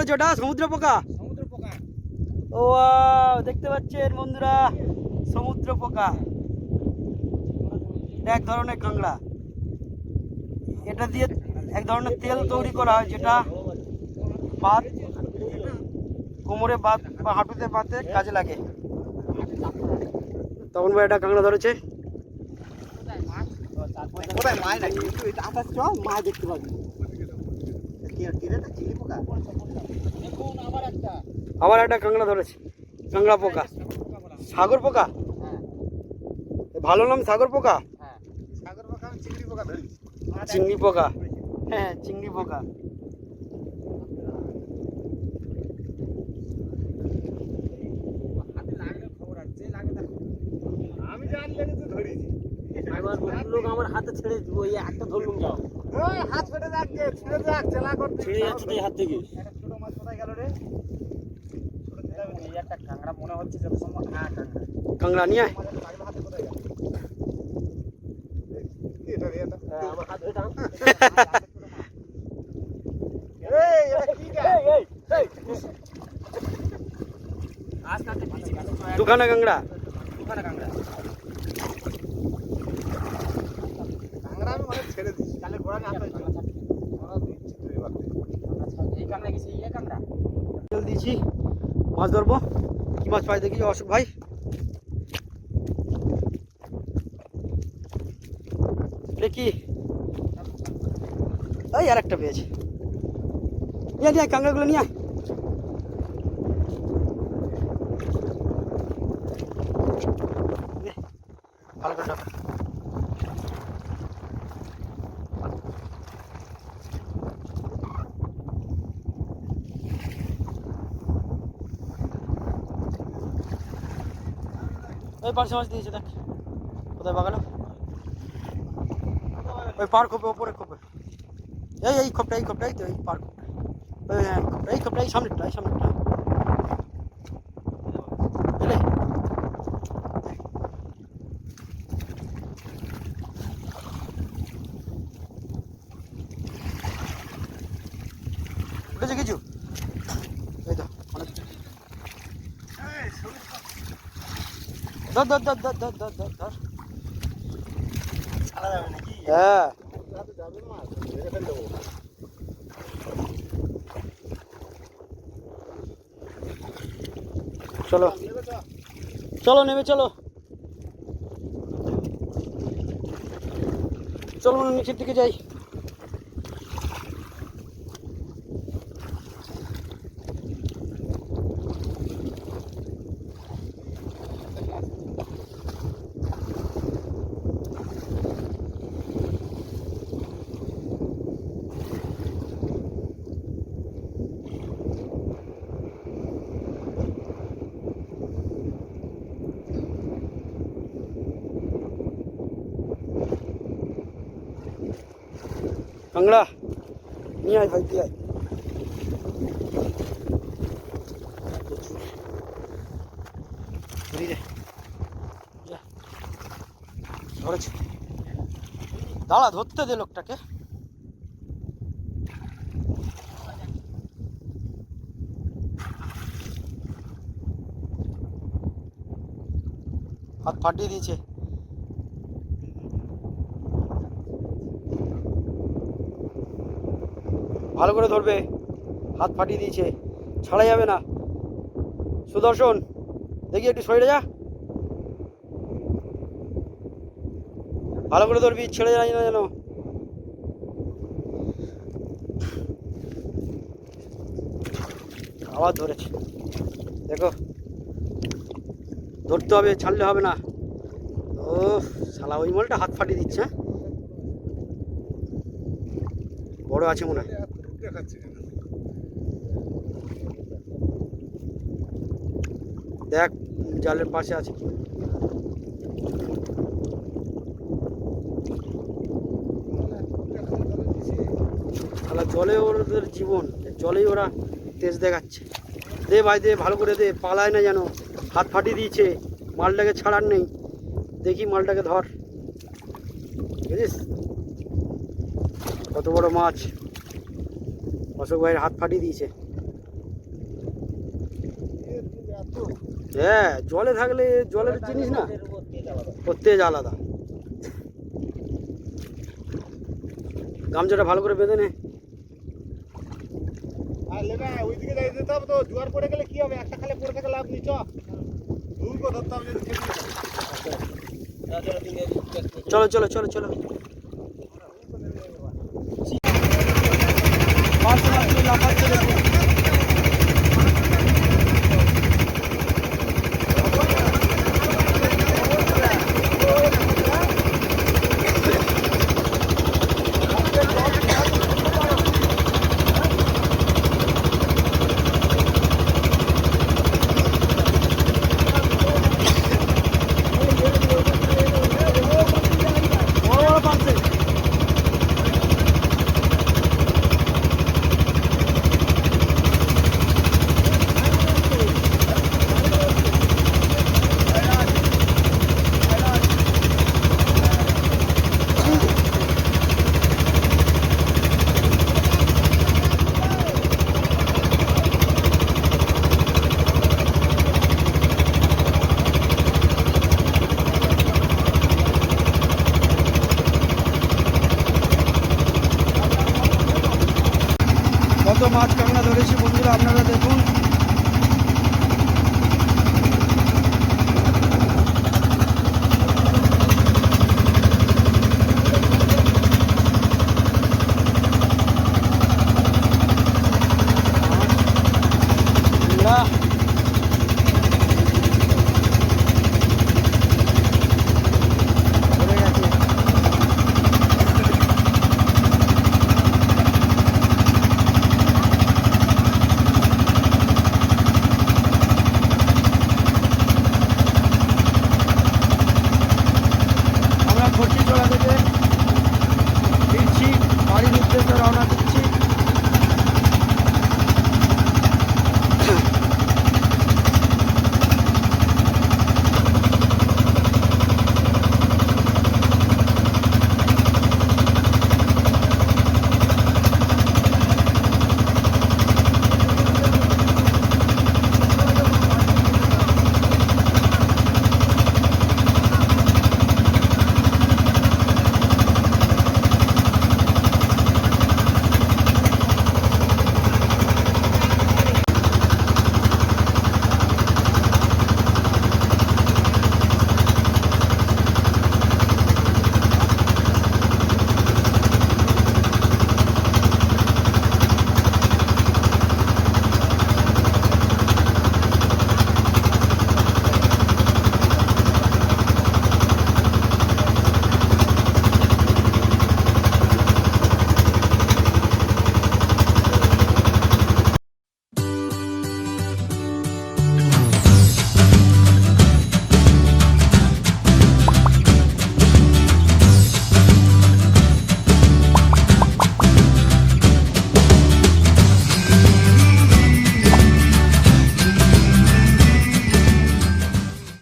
পড়েছে ওটা? সমুদ্র পোকা? ও দেখতে পাচ্ছেন বন্ধুরা সমুদ্র পোকা। এক ধরনের কাঁকড়া। এটা দিয়ে এক ধরনের তেল তৈরি করা হয় যেটা বাত কোমরে বাত বা হাঁটুতে বাতে কাজে লাগে। তখন ভাই এটা কাঁকড়া ধরেছে? কোথায়? মাছ নাকি? আকাশ চ মাছ দেখতে পাবি। আবার একটা। কাঁকড়া ধরেছে। কাঁকড়া পোকা। সাগর পোকা? ভালো নাম সাগর পোকা? চিংড়ি পোকা হ্যাঁ চিংড়ি পোকা। আমি জানলে ধরেছি আমার লোক আমার হাতে ছেড়ে ওই একটা ধরলুম যাও। ওই হাত ফেটে যাচ্ছে ছেড়ে যাক চেলা করতে। ছিঁড়ে হাত থেকে। একটা ছোট মাছ কোথায় গেল রে? ছোট দিলাম এই একটা কাঁকড়া মনে হচ্ছে যত সম্ভব হ্যাঁ কাঁকড়া। কাঁকড়া নিয়ে আয়। এটা এটা। আমার হাত ধরে টান এই এটা কি গা এই এই আজ কাটে পিছি কাটে দুখানা কাঁকড়া। ওখানে কাঁকড়া। ট্যাংরা আমি ছেড়ে দিচ্ছি তাহলে মাছ ধরবো। কি মাছ পাই দেখি অশোক ভাই। দেখি এই আর একটা পেয়েছি। নিয়ে নিয়ে নিয়ে ওই পার্শ্বে মাছ দিয়েছে, দেখ। কোথায় বাগালো ওই পার খোপে ওপরে খোপে। এই এই খোপটা এই খোপটা, এই তো, এই পার খোপটা ওই হ্যাঁ খোপটা, এই খোপটা, এই সামনেরটা, এই উঠেছে কিছু এই তো অনেক ধর ধর হ্যাঁ। চলো। চলো নেমে চলো। চলো নিচের দিকে যাই। কাংড়া নিয়ে আয় ভাই দিয়ে আয়। ধরেছে। দাঁড়া ধরতে দে লোকটাকে। হাত ফাটিয়ে দিয়েছে। ভালো করে ধরবে। হাত ফাটিয়ে দিয়েছে। ছাড়া যাবে না। সুদর্শন, দেখি একটু সরে যা। ভালো করে ধরবি, ছেড়ে যায় না যেন। আবার ধরেছে। দেখো। ধরতে হবে, ছাড়লে হবে না। ও, শালা, ওই মলটা হাত ফাটিয়ে দিচ্ছে হ্যাঁ? বড় আছে মনে হয়। দেখ, জালের পাশে আছে। কি জলে ওদের জীবন, জলেই ওরা তেজ দেখাচ্ছে। দে ভাই, দে, ভালো করে দে, পালায় না যেন। হাত ফাটিয়ে দিয়েছে, মালটাকে ছাড়ার নেই। দেখি মালটাকে ধর। বুঝিস? কত বড় মাছ। অশোক ভাইয়ের হাত ফাটিয়ে দিয়েছে। হ্যাঁ জলে থাকলে জলের জিনিস না। তেজ আলাদা। গামছাটা ভালো করে বেঁধে নে। চলো চলো চলো চলো। লাফাচ্ছে দেখুন। কত মাছ কাঁকড়া ধরেছি বন্ধুরা আপনারা দেখুন।